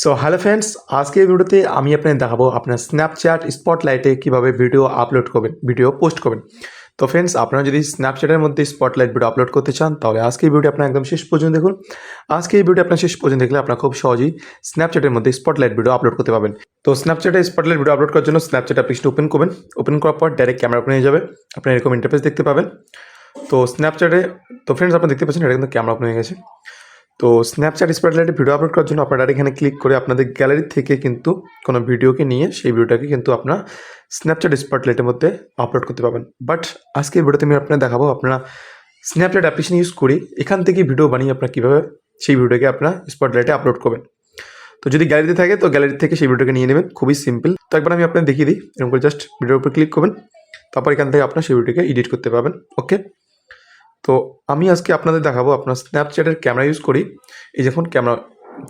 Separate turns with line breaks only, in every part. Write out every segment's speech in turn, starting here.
So hello friends আজকে এই ভিডিওতে আমি আপনাদের দেখাবো আপনার স্ন্যাপচ্যাট স্পটলাইটে কীভাবে ভিডিও আপলোড করবেন ভিডিও পোস্ট করবেন। তো ফ্রেন্ডস আপনারা যদি স্ন্যাপচ্যাটের মধ্যে স্পটলাইট ভিডিও আপলোড করতে চান, তাহলে আজকে এই ভিডিওটি আপনার একদম শেষ পর্যন্ত দেখুন। আজকে এই ভিডিও আপনার শেষ পর্যন্ত দেখলে আপনার খুব সহজেই স্ন্যাপচ্যাটের মধ্যে স্পটলাইট ভিডিও আপলোড করতে পারবেন। তো স্ন্যাপচ্যাটে স্পটলাইট ভিডিও আপলোড করার জন্য স্ন্যাপচ্যাট অ্যাপ্লিকেশন ওপেন করবেন। ওপেন করার পর ডাইরেক্ট ক্যামেরা ওপেন হয়ে যাবে। আপনার এরকম ইন্টারফেস দেখতে পাবেন। তো স্ন্যাপচ্যাটে তো ফ্রেন্ডস আপনারা দেখতে পাচ্ছেন এটা কিন্তু ক্যামেরা ওপেন হয়ে গেছে। তো স্ন্যাপচ্যাট স্পটলাইটে ভিডিও আপলোড করার জন্য আপনারা এখানে ক্লিক করে আপনাদের গ্যালারি থেকে কিন্তু কোনো ভিডিওকে নিয়ে সেই ভিডিওটাকে কিন্তু আপনার স্ন্যাপচ্যাট স্পটলাইটের মধ্যে আপলোড করতে পারবেন। বাট আজকে ভিডিওতে আমি আপনার দেখাবো আপনারা স্ন্যাপচ্যাট অ্যাপ্লিকেশন ইউজ করি এখান থেকে ভিডিও বানিয়ে আপনারা কীভাবে সেই ভিডিওটাকে আপনার স্পটলাইটে আপলোড করবেন। তো যদি গ্যালারিতে থাকে তো গ্যালারি থেকে সেই ভিডিওটাকে নিয়ে নেবেন, খুবই সিম্পল তো একবার আমি আপনাকে দেখিয়ে দিই, এরকম করে জাস্ট ভিডিওর উপর ক্লিক করবেন, তারপর এখান থেকে আপনার সেই ভিডিওকে এডিট করতে পারবেন ওকে তো আমি আজকে আপনাদের দেখাবো আপনার স্ন্যাপচ্যাটের ক্যামেরা ইউজ করি। এই যখন ক্যামেরা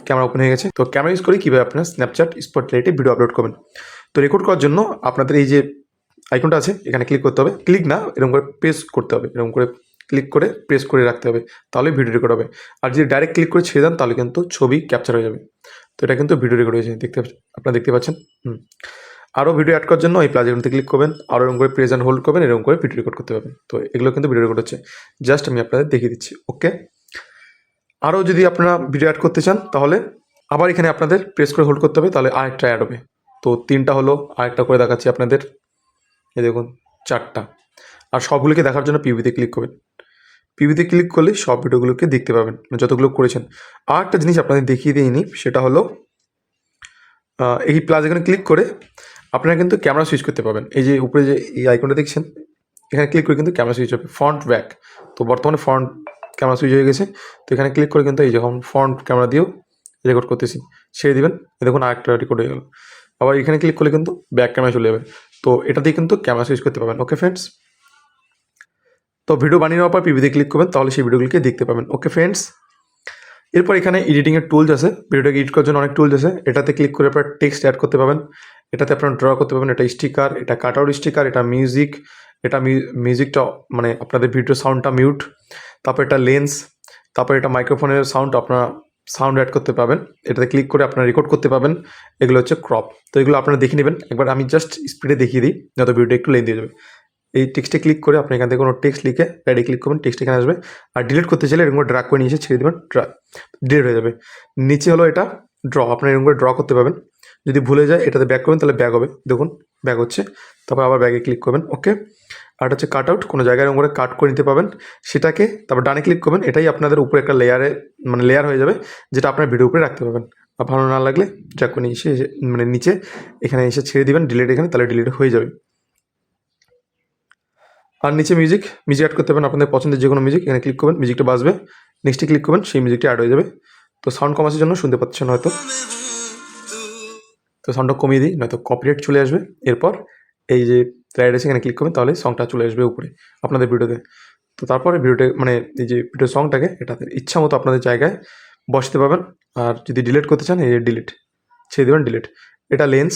ক্যামেরা ওপেন হয়ে গেছে। তো ক্যামেরা ইউজ করি, কীভাবে আপনার স্ন্যাপচ্যাট স্পটলাইটে ভিডিও আপলোড করবেন। তো রেকর্ড করার জন্য আপনাদের এই যে আইকনটা আছে, এখানে ক্লিক করতে হবে। ক্লিক না, এরকম করে প্রেস করতে হবে। এরকম করে ক্লিক করে প্রেস করে রাখতে হবে, তাহলে ভিডিও রেকর্ড হবে। আর যদি ডাইরেক্ট ক্লিক করে ছেড়ে দেন, তাহলে কিন্তু ছবি ক্যাপচার হয়ে যাবে। তো এটা কিন্তু ভিডিও রেকর্ড হয়েছে দেখতে আপনারা দেখতে পাচ্ছেন? হুম। আরও ভিডিও অ্যাড করার জন্য এই প্লাস আইকনতে ক্লিক করবেন। আরও এরকম করে অ্যান্ড হোল্ড করবেন, এরকম করে ভিডিও রেকর্ড করতে পারবেন। তো এগুলো কিন্তু ভিডিও রেকর্ড হচ্ছে। জাস্ট আমি আপনাদের দেখিয়ে দিচ্ছি ওকে আরও যদি আপনারা ভিডিও অ্যাড করতে চান, তাহলে আবার এখানে আপনাদের প্রেস করে হোল্ড করতে হবে, তাহলে আরেকটা অ্যাড হবে। তো তিনটা হলো, আরেকটা করে দেখাচ্ছি আপনাদের। এই দেখুন, চারটা। আর সবগুলোকে দেখার জন্য পিভিতে ক্লিক করবেন। পিভিতে ক্লিক করলে সব ভিডিওগুলোকে দেখতে পাবেন মানে যতগুলো করেছেন। আর একটা জিনিস আপনাদের দেখিয়ে দিইনি, সেটা হলো এই প্লাস এখানে ক্লিক করে আপনারা কিন্তু ক্যামেরা সুইচ করতে পারবেন। এই যে উপরে যে এই আইকনটা দেখছেন, এখানে ক্লিক করে কিন্তু ক্যামেরা সুইচ হবে। ফ্রন্ট ব্যাক তো বর্তমানে ফ্রন্ট ক্যামেরা সুইচ হয়ে গেছে। তো এখানে ক্লিক করে কিন্তু এই যখন ফ্রন্ট ক্যামেরা দিয়েও রেকর্ড করতেছি। ছেড়ে দেবেন। দেখুন আরেকটা রেকর্ড হয়ে গেল। আবার এখানে ক্লিক করলে কিন্তু ব্যাক ক্যামেরা চলে যাবে। তো এটা দিয়ে কিন্তু ক্যামেরা সুইচ করতে পারবেন। ওকে ফ্রেন্ডস তো ভিডিও বানিয়ে নেওয়ার পর পিভিতে ক্লিক করবেন, তাহলে সেই ভিডিওগুলিকে দেখতে পাবেন। ওকে ফ্রেন্ডস এরপর এখানে এডিটিংয়ের টুলস আছে। ভিডিওটাকে এডিট করার জন্য অনেক টুলস আছে। এটাতে ক্লিক করে আপনার টেক্সট অ্যাড করতে পারবেন। এটাতে আপনারা ড্র করতে পারবেন, এটা স্টিকার এটা কাট আউট স্টিকার এটা মিউজিক এটা মিউজিকটা মানে আপনাদের ভিডিও সাউন্ডটা মিউট তারপর এটা লেন্স তারপর এটা মাইক্রোফোনের সাউন্ড আপনারা সাউন্ড অ্যাড করতে পারবেন। এটাতে ক্লিক করে আপনারা রেকর্ড করতে পারবেন। এগুলো হচ্ছে ক্রপ তো এগুলো আপনারা দেখে নেবেন। একবার আমি জাস্ট স্পিডে দেখিয়ে দিই, যত ভিডিওটা একটু লেন দিয়ে যাবে। এই টেক্সটে ক্লিক করে আপনি এখান থেকে কোনো টেক্সট লিখে রাইটে ক্লিক করবেন টেক্সট এখানে আসবে। আর ডিলিট করতে চাইলে এরকম ড্রাগ করে নিয়ে এসে ছেড়ে দেবেন ড্রা ডিলিট হয়ে যাবে। নিচে হলো এটা ড্র আপনার এরকম করে ড্র করতে পারবেন। যদি ভুলে যায়, এটাতে ব্যাক করবেন, তাহলে ব্যাক হবে। দেখুন ব্যাক হচ্ছে। তারপর আবার ব্যাগে ক্লিক করবেন ওকে আর হচ্ছে কাট আউট কোনো জায়গায় এরকম করে কাট করে নিতে পারবেন। সেটাকে তারপর ডানে ক্লিক করবেন, এটাই আপনাদের উপরে একটা লেয়ারে মানে লেয়ার হয়ে যাবে, যেটা আপনার ভিডিও উপরে রাখতে পারবেন। আর ভালো না লাগলে যা করে এসে এসে- মানে নিচে, এখানে এসে ছেড়ে দিবেন ডিলিট এখানে, তাহলে ডিলিট হয়ে যাবে। আর নিচে মিউজিক মিউজিক অ্যাড করতে পারেন আপনাদের পছন্দের যে কোনো মিউজিক এখানে ক্লিক করবেন মিউজিকটা বাজবে। নেক্সটে ক্লিক করবেন, সেই মিউজিকটা অ্যাড হয়ে যাবে। তো সাউন্ড কমাসের জন্য শুনতে পাচ্ছেন হয়তো। তো সাউন্ডটা কমিয়ে দিই, নয়তো কপিরাইট চলে আসবে। এরপর এই যে রাইড এখানে ক্লিক করবেন, তাহলে সংটা চলে আসবে উপরে, আপনাদের ভিডিওতে। তো তারপরে ভিডিওটা মানে এই যে ভিডিও সংটাকে এটাতে ইচ্ছা মতো আপনাদের জায়গায় বসতে পারবেন। আর যদি ডিলিট করতে চান, এই ডিলিট ছেড়ে দেবেন ডিলিট এটা লেন্স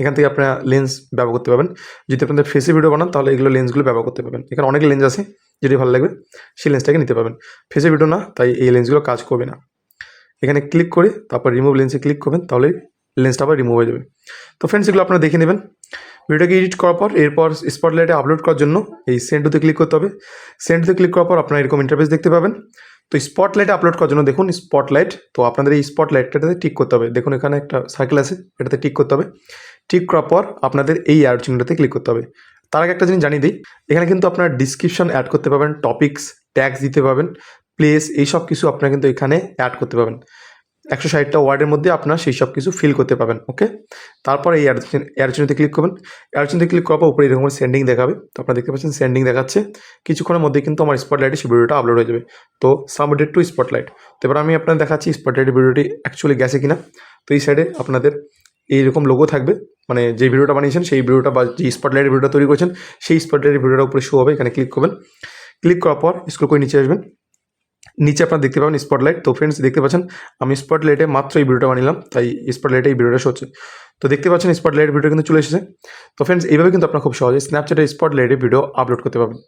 এখান থেকে আপনারা লেন্স ব্যবহার করতে পারবেন। যদি আপনাদের ফেসে ভিডিও বানান, তাহলে এগুলো লেন্সগুলো ব্যবহার করতে পারবেন। এখানে অনেক লেন্স আছে যেটি ভালো লাগবে সেই লেন্সটাকে নিতে পারবেন। ফেসে ভিডিও না, তাই এই লেন্সগুলো কাজ করবে না। এখানে ক্লিক করে তারপর রিমুভ লেন্সে ক্লিক করবেন, তাহলে লেন্সটা আবার রিমুভ হয়ে যাবে। তো ফ্রেন্ডস এগুলো আপনারা দেখে নেবেন। ভিডিওটাকে এডিট করার পর, এরপর স্পটলাইটে আপলোড করার জন্য এই সেন্টুতে ক্লিক করতে হবে। সেন্টুতে ক্লিক করার পর আপনারা এরকম ইন্টারফেস দেখতে পাবেন। তো স্পটলাইটে আপলোড করার জন্য দেখুন স্পটলাইট তো আপনাদের এই স্পটলাইটটাতে টিক করতে হবে। দেখুন এখানে একটা সার্কেল আছে, এটাতে টিক করতে হবে। টিক করার পর আপনাদের এই অ্যাড চিহ্নটাতে ক্লিক করতে হবে। তার আগে একটা জিনিস জানিয়ে দিই, এখানে কিন্তু আপনার ডিসক্রিপশন অ্যাড করতে পারবেন টপিকস ট্যাক্স দিতে পারবেন। প্লেস এই সব কিছু আপনারা কিন্তু এখানে অ্যাড করতে পারবেন। একশো ষাটটা ওয়ার্ডের মধ্যে আপনারা সেই সব কিছু ফিল করতে পারবেন ওকে তারপর এই অ্যাড চিহ্নতে ক্লিক করবেন। অ্যাড চিহ্নতে ক্লিক করার পর উপরে এরকম সেন্ডিং দেখাবে। তো আপনারা দেখতে পাচ্ছেন সেন্ডিং দেখাচ্ছে। কিছুক্ষণের মধ্যে কিন্তু আমার স্পটলাইটে সেই ভিডিওটা আপলোড হয়ে যাবে। তো সাবমিটেড টু স্পটলাইট তো এবার আমি আপনাদের দেখাচ্ছি স্পটলাইটের ভিডিওটি অ্যাকচুয়ালি গেছে কিনা। তো এই সাইডে আপনাদের এইরকম লোগো থাকবে। মানে যে ভিডিওটা বানিয়েছেন, সেই ভিডিওটা বা যে স্পটলাইটের ভিডিওটা তৈরি করেছেন, সেই স্পটলাইটের ভিডিওটা উপরে শো হবে। এখানে ক্লিক করবেন। ক্লিক করার পর স্কুল করে নিচে আসবেন। নিচে আপনারা দেখতে পাবেন স্পটলাইট তো ফ্রেন্ডস দেখতে পাচ্ছেন, আমি স্পটলাইটে মাত্র এই ভিডিওটা বানিলাম, তাই স্পটলাইটে এই ভিডিওটা শো হচ্ছে। তো দেখতে পাচ্ছেন স্পটলাইট ভিডিও কিন্তু চলে এসেছে। তো ফ্রেন্ডস এইভাবে কিন্তু আপনারা খুব সহজে স্ন্যাপচ্যাটে স্পটলাইটে ভিডিও আপলোড করতে পারবেন।